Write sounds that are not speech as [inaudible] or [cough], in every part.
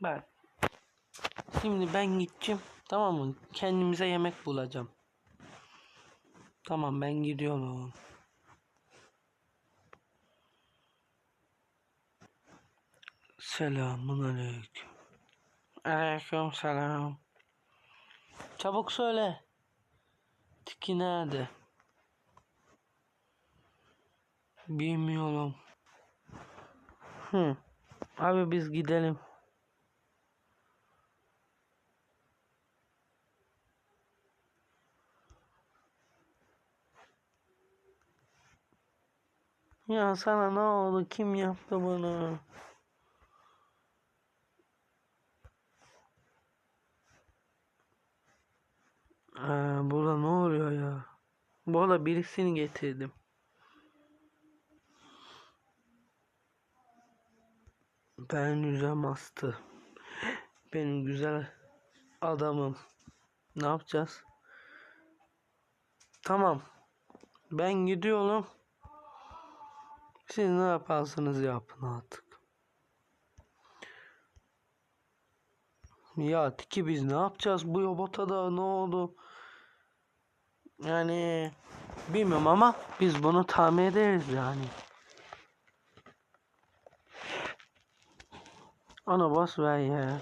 Bak. Şimdi ben gideceğim. Tamam mı? Kendimize yemek bulacağım. Tamam ben gidiyorum. Selamun aleyküm. Aleyküm selam. Çabuk söyle. Tiki nerede? Bilmiyorum. Hı. Abi biz gidelim. Ya sana ne oldu? Kim yaptı bunu? Ee, burada ne oluyor ya? Burada birisini getirdim. Ben yüzem astı. Benim güzel adamım. Ne yapacağız? Tamam. Ben gidiyorum. Siz ne yaparsınız yapın artık. Ya Tiki biz ne yapacağız bu robota da ne oldu? Yani bilmiyorum ama biz bunu tamir ederiz yani. Ona bas ver ya.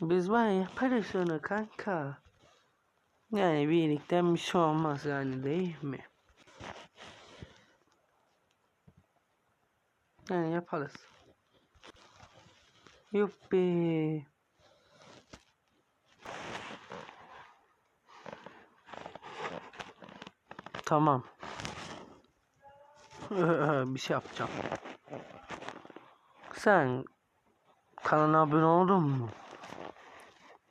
Biz var ya yaparız onu kanka. Yani birlikten bir şey olmaz yani değil mi? Yani yaparız. Yuppi. Tamam. [laughs] bir şey yapacağım. Sen kanala abone oldun mu?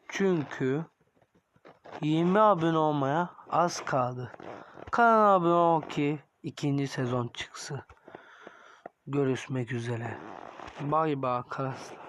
Çünkü 20 abone olmaya az kaldı. Kanala abone ol ki ikinci sezon çıksın. Görüşmek üzere. Bay bay arkadaşlar.